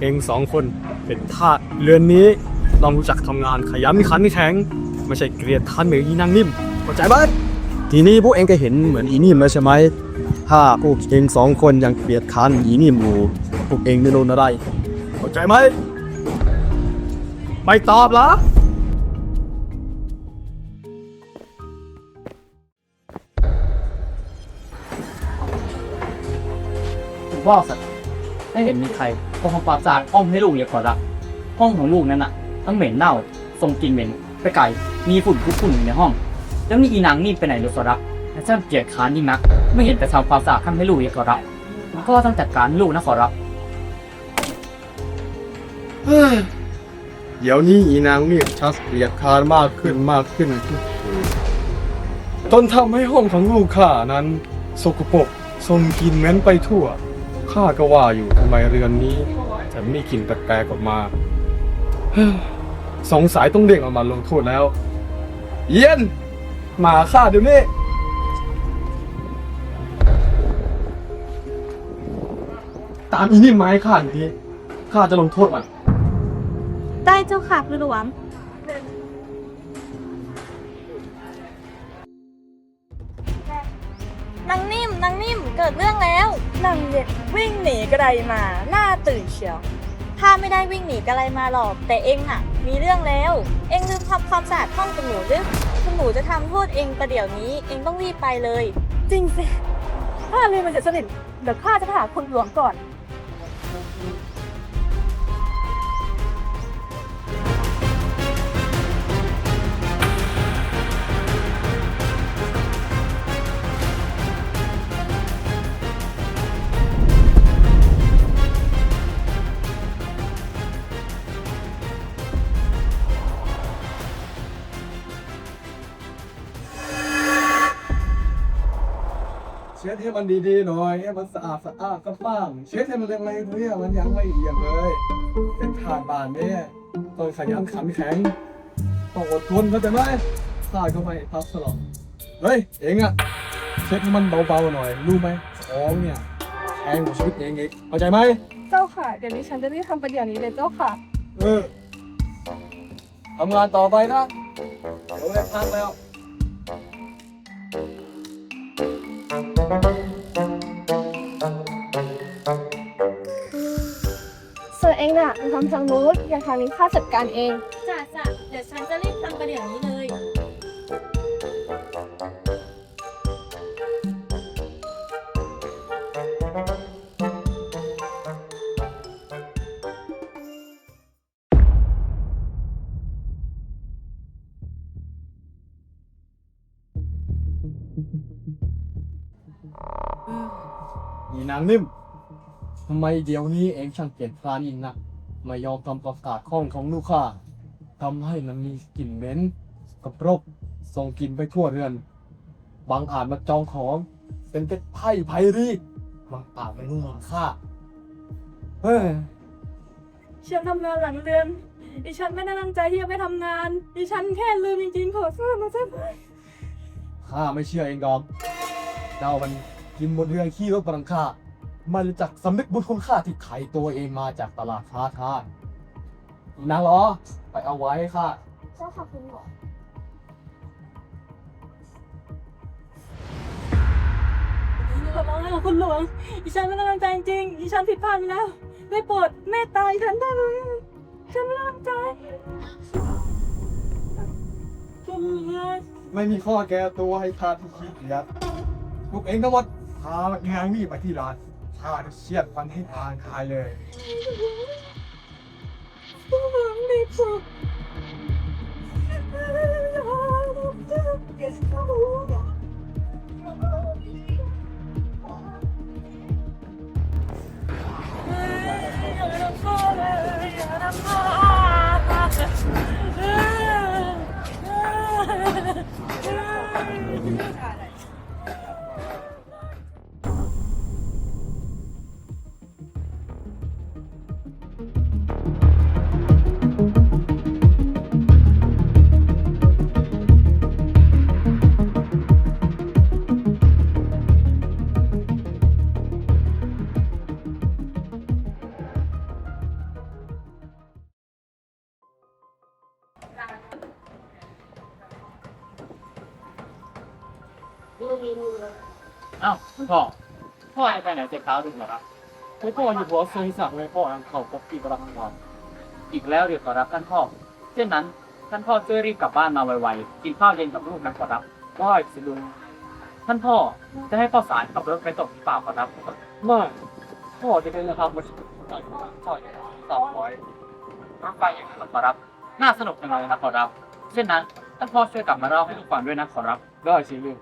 เองสองคนเป็นทาสเรือนนี้ต้องรู้จักทำงานขยันขันแข็ง ไม่ใช่เกลียดคันเหมือนอีนางนิ่มเข้าใจไหมทีนี้พวกเองก็เห็นเหมือนอีนิ่มแล้วใช่ไหมถ้าพวกเองสองคนยังเกลียดคันอีนิ่มอยู่พวกเองไม่โดนอะไรเข้าใจไหมไม่ตอบละว่าสัต ไม่เห็นมีใครก็ทำความสะอาดห้องให้ลูกเลยขอรับห้องของลูกนั้นน่ะทั้งเหม็นเน่าทรงกลิ่นเหม็นไปไก่มีฝุ่นคุกฝุ่นอยู่ในห้อง แล้วนี่อีนางนี่ไปไหนลูกขอรับและเจ้าเกลียดค้านนี่นัก ไม่เห็นแต่ทำความสะอาดทำให้ลูกเลยขอรับก็ต้องจัดการลูกนะขอรับเดี๋ยวนี้อีนางนี่ชักเกลียดคานมากขึ้นมากขึ้นทุกทีจนทำให้ห้องของลูกข้านั้น สกปรกทรงกลินเหม็นไปทั่ว ข้าก็ว่าอยู่ทำไมเรือนนี้จะไม่กลิ่นแปลกๆออกมา สงสัยต้องเรียกออกมาลงโทษแล้ว เย็นมาข้าเดี๋ยวนี้ตามอีนี่ไม้ข้าหน่อยทีข้าจะลงโทษมันได้เจ้าค่ะคุณหลวงนางนิ่มนางนิ่มเกิดเรื่องแล้ว นางเด็กวิ่งหนีกระไรมา หน้าตื่นเชียว ถ้าไม่ได้วิ่งหนีกระไรมาหรอก แต่เองน่ะ มีเรื่องแล้ว เองลืมทำความสะอาดห้องคุณหนูหรือคุณหนูจะทำโทษเองประเดี๋ยวนี้ เองต้องรีบไปเลย จริงสิข้าเลยมันจะสนิทเดี๋ยวข้าจะไปหาคุณหลวงก่อน ช็ดให้มันดีๆหน่อยให้มันสะอาดสะอาดก็บ้างเช็ดให้มันแรงๆเนี่ยมันยังไม่เอี่ยมเลยเป็นทานบานเนี่ยต้องขยันขันแข็งต้องอดทนเข้าใจไหมข้าก็ไม่พักสลบเฮ้ยเองอะเช็ดให้มันเบาๆหน่อยรู้ไหมท้องเนี่ยแพงกว่าชีวิตเองอีกเข้าใจไหมเจ้าค่ะ เดี๋ยวนี้ฉันจะรีบทำประเดี๋ยวนี้เลยเจ้าค่ะ เออทำงานต่อไปนะเดี๋ยวได้พักแล้ว ส่วนเองน่ะทำทางนู้นอย่างทางนี้ข้าจัดการเองจ้ะจ้ะเดี๋ยวฉันจะรีบทำประเดี๋ยวนี้เลยางนิ่มทำไมเดี๋ยวนี้เองช่างเปลี่ยนพลานยิ่งนักไม่ยอมทำความสะอาดห้องของลูกค้าทำให้มันมีกลิ่นเหม็นกับรกส่งกลิ่นไปทั่วเรือน บางอาจมาจองของ เป็นเพชรไพ่ไพรีบางอาจไม่รู้มูลค่าเฮ้ยฉันทำงานหลังเรือนดิฉันไม่ได้ตั้งใจที่จะไปทำงาน ดิฉันแค่ลืมจริงๆขอโทษนะเจ้าค่ะข้าไม่เชื่อเองดอมเจ้ามันกินบนเรือนขี้รถบรังค่า ไม่รู้จักสำนึกบุญคุณค่าที่ไขตัวเองมาจากตลาดฟ้าทานนางล้อไปเอาไว้ให้ข้าเจ้าค่ะคุณหมอ ขอร้องนะคะคุณหลวงดิฉันไม่ได้ตั้งใจจริงๆดิฉันผิดพลาดไปแล้ว ได้โปรดเมตตาดิฉันได้ไหมฉันไม่ได้ตั้งใจคุณหลวงไม่มีข้อแก้ตัวให้ข้าที่ขี้เกียจพวกเองทั้งหมดพางานนี่ไปที่ร้าน ข้าจะเชียดฟันให้ตานคายเลยไม่ อ้าวพ่อพ่อไปไหนเจ็บเท้าดูเหรอครับไม่พ่ออยู่หัวเคยสั่งเลยพ่อยังเขาปกติประหลาดอีกแล้วเดี๋ยวขอรับท่านพ่อเช่นนั้นท่านพ่อช่วยรีบกลับบ้านมาไวๆกินข้าวเย็นกับลูกนะขอรับได้สิลุงท่านพ่อจะให้พ่อสารขับรถไปส่งหรือเปล่าขอรับไม่พ่อจะเป็นนะครับมาต่อยต่อยสองร้อยรถไฟอย่างนั้นขอรับ น่าสนุกจังเลยนะขอรับ เช่นนั้นท่านพ่อช่วยกลับมาเล่าให้ลูกฟังด้วยนะขอรับได้สิลุง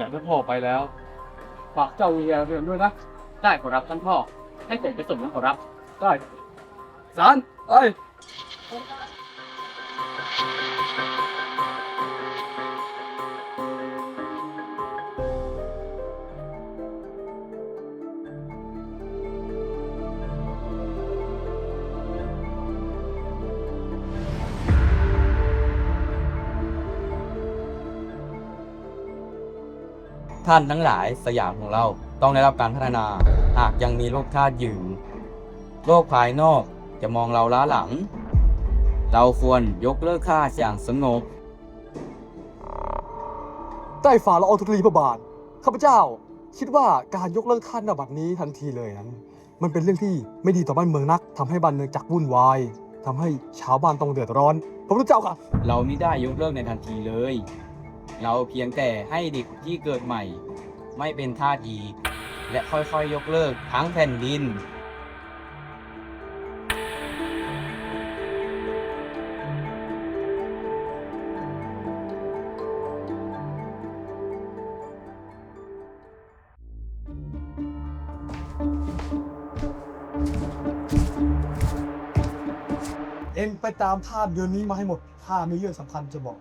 แต่ถ้าพ่อไปแล้วฝากเจ้าวีแเรียนด้วยนะ ได้ขอรับท่านพ่อ ให้ผมไปส่งนะขอรับ ได้สารเอ้ย ท่านทั้งหลายสยามของเราต้องได้รับการพัฒนาหากยังมีโลกธาตุอยู่ โลกภายนอกจะมองเราล้าหลัง เราควรยกเลิกค่าอย่างสงบใต้ฝ่าละอองธุลีพระบาทข้าพเจ้า คิดว่าการยกเลิกท่านนบัดนี้ทันทีเลยนั้น มันเป็นเรื่องที่ไม่ดีต่อบ้านเมืองนักทำให้บ้านเมืองจักวุ่นวายทำให้ชาวบ้านต้องเดือดร้อนพระพุทธเจ้าค่ะ เราไม่ได้ยกเลิกในทันทีเลย เราเพียงแต่ให้เด็กที่เกิดใหม่ ไม่เป็นทาสอีก และค่อยๆยกเลิกทั้งแผ่นดินเอ็งไปตามท่าสเดือนนี้มาให้หมดข้ามีเรื่องสำคัญจะบอก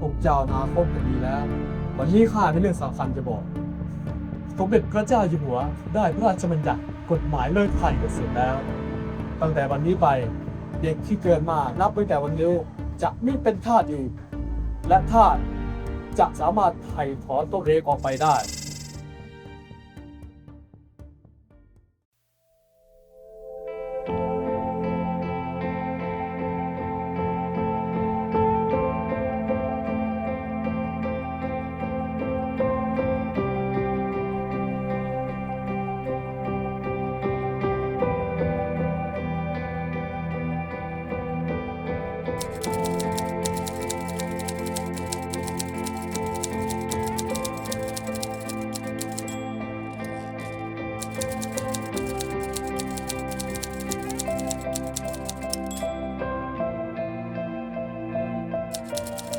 ผมเจ้านาคบกันดีแล้ว วันนี้ข้ามีเรื่องสำคัญจะบอก สมเด็จพระเจ้าอยู่หัว ได้พระราชบัญญัติกฎหมายเลิกทาสกันเสร็จแล้ว ตั้งแต่วันนี้ไปเด็กที่เกิดมานับตั้งแต่วันนี้จะไม่เป็นทาสอีกและทาสจะสามารถไถ่ถอนตัวเองออกไปได้ Bye.